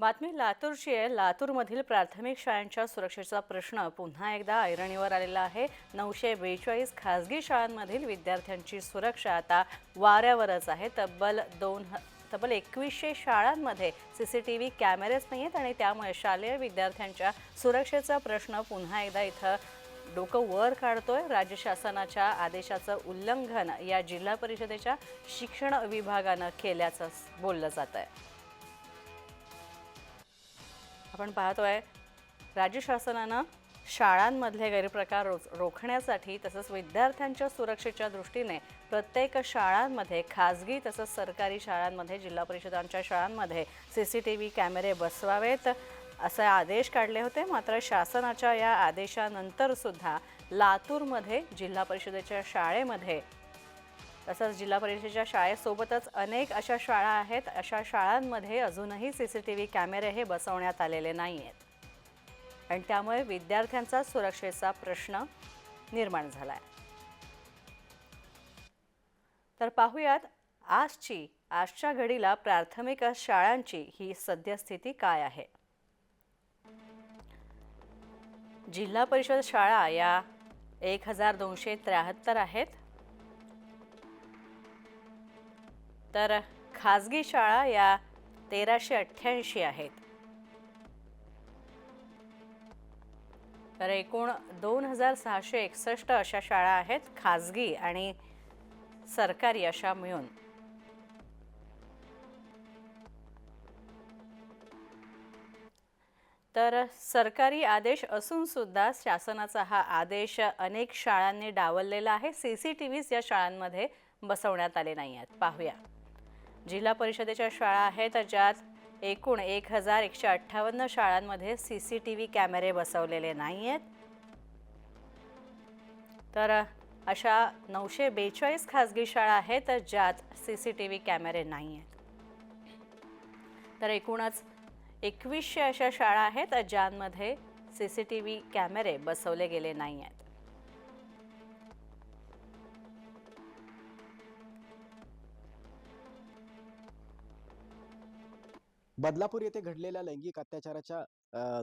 बातमी लातूरची आहे. लातूरमधील प्राथमिक शाळांच्या सुरक्षेचा प्रश्न पुन्हा एकदा ऐरणीवर आलेला आहे. नऊशे बेचाळीस खासगी शाळांमधील विद्यार्थ्यांची सुरक्षा आता वाऱ्यावरच आहे. तब्बल दोन ह- तब्बल एकवीसशे शाळांमध्ये सी सी टी व्ही कॅमेरेच नाही आहेत आणि त्यामुळे शालेय विद्यार्थ्यांच्या सुरक्षेचा प्रश्न पुन्हा एकदा इथं डोकं वर काढतोय. राज्य शासनाच्या आदेशाचं उल्लंघन या जिल्हा परिषदेच्या शिक्षण विभागानं केल्याचं बोललं जात आहे आपण पाहतोय राज्य शासनानं शाळांमधले गैरप्रकार रोच रोखण्यासाठी तसंच विद्यार्थ्यांच्या सुरक्षेच्या दृष्टीने प्रत्येक शाळांमध्ये खाजगी तसंच सरकारी शाळांमध्ये जिल्हा परिषदांच्या शाळांमध्ये सी सी टी व्ही कॅमेरे बसवावेत असे आदेश काढले होते. मात्र शासनाच्या या आदेशानंतरसुद्धा लातूरमध्ये जिल्हा परिषदेच्या शाळेमध्ये तसंच जिल्हा परिषदेच्या शाळेसोबतच अनेक अशा शाळा आहेत. अशा शाळांमध्ये अजूनही सी सी टी व्ही कॅमेरे हे बसवण्यात आलेले नाही आहेत आणि त्यामुळे विद्यार्थ्यांचा सुरक्षेचा प्रश्न निर्माण झाला आहे तर पाहूयात आजची आजच्या घडीला प्राथमिक शाळांची ही सद्यस्थिती काय आहे? जिल्हा परिषद शाळा या एक हजार दोनशे त्र्याहत्तर आहेत. तर खाजगी शाळा या तेराशे अठ्ठ्याऐंशी आहेत. तर एकूण दोन हजार सहाशे एकसष्ट अशा शाळा आहेत खाजगी आणि सरकारी अशा मिळून. तर सरकारी आदेश असून सुद्धा शासनाचा हा आदेश अनेक शाळांनी डावललेला आहे. सी सी टी व्हीज या शाळांमध्ये बसवण्यात आले नाही आहेत. पाहूया. जिल्हा परिषदेच्या शाळा आहेत ज्यात एकूण एक हजार एकशे अठ्ठावन्न शाळांमध्ये सी सी टी व्ही कॅमेरे बसवलेले नाही आहेत तर अशा नऊशे बेचाळीस खाजगी शाळा आहेत ज्यात सी सी टी व्ही कॅमेरे नाही आहेत तर एकूणच एकवीसशे अशा शाळा आहेत ज्यांमध्ये सी सी टी व्ही कॅमेरे बसवले गेले नाही आहेत बदलापूर येथे घडलेल्या लैंगिक अत्याचाराच्या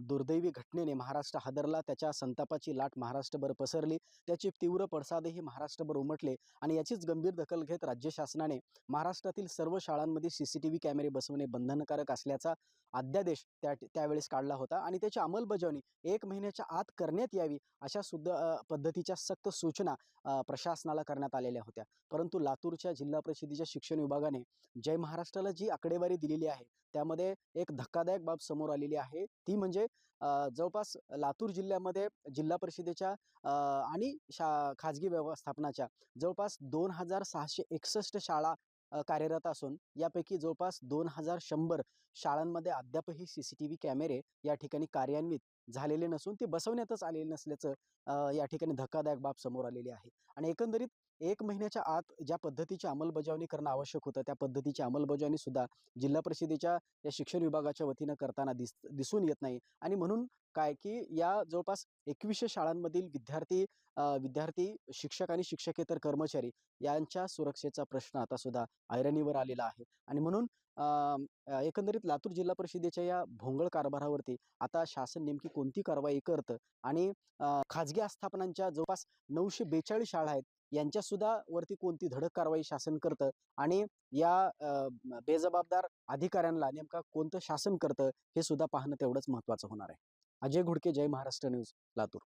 दुर्दैवी घटनेने महाराष्ट्र हादरला त्याच्या संतापाची लाट महाराष्ट्रभर पसरली त्याचे तीव्र पडसादही महाराष्ट्रभर उमटले आणि याचीच गंभीर दखल घेत राज्य शासनाने महाराष्ट्रातील सर्व शाळांमध्ये सी सी टी व्ही कॅमेरे बसवणे बंधनकारक असल्याचा अध्यादेश त्या त्यावेळेस काढला होता आणि त्याची अंमलबजावणी एक महिन्याच्या आत करण्यात यावी अशा सुद्धा पद्धतीच्या सक्त सूचना प्रशासनाला करण्यात आलेल्या होत्या. परंतु लातूरच्या जिल्हा परिषदेच्या शिक्षण विभागाने जय महाराष्ट्राला जी आकडेवारी दिलेली आहे त्यामध्ये एक धक्कादायक बाब समोर आलेली आहे. ती म्हणजे जवळपास लातूर जिल्ह्यामध्ये जिल्हा परिषदेच्या आणि शा खाजगी व्यवस्थापनाच्या जवळपास दोन हजार सहाशे एकसष्ट शाळा कार्यरत असून यापैकी जवळपास दोन हजार शंभर शाळांमध्ये अद्यापही सी सी टी व्ही कॅमेरे या ठिकाणी कार्यान्वित झालेले नसून ते बसवण्यातच आलेले नसल्याचं या ठिकाणी धक्कादायक बाब समोर आलेली आहे. आणि एकंदरीत एक महिन्याच्या आत ज्या पद्धतीची अंमलबजावणी करणं आवश्यक होतं त्या पद्धतीची अंमलबजावणी सुद्धा जिल्हा परिषदेच्या या शिक्षण विभागाच्या वतीनं करताना दिस दिसून येत नाही. आणि म्हणून काय की या जवळपास एकवीसशे शाळांमधील विद्यार्थी विद्यार्थी शिक्षक आणि शिक्षकेतर कर्मचारी यांच्या सुरक्षेचा प्रश्न आता सुद्धा ऐरणीवर आलेला आहे. आणि म्हणून एकंदरीत लातूर जिल्हा परिषदेच्या या भोंगळ कारभारावरती आता शासन नेमकी कोणती कारवाई करतं? आणि खाजगी आस्थापनांच्या जवळपास नऊशे बेचाळीस शाळा आहेत यांच्या सुद्धा वरती कोणती धडक कारवाई शासन करतं? आणि या बेजबाबदार अधिकाऱ्यांना नेमका कोणतं शासन करतं? हे सुद्धा पाहणं तेवढंच महत्त्वाचं होणार आहे. अजय घुडके जय महाराष्ट्र न्यूज लातूर.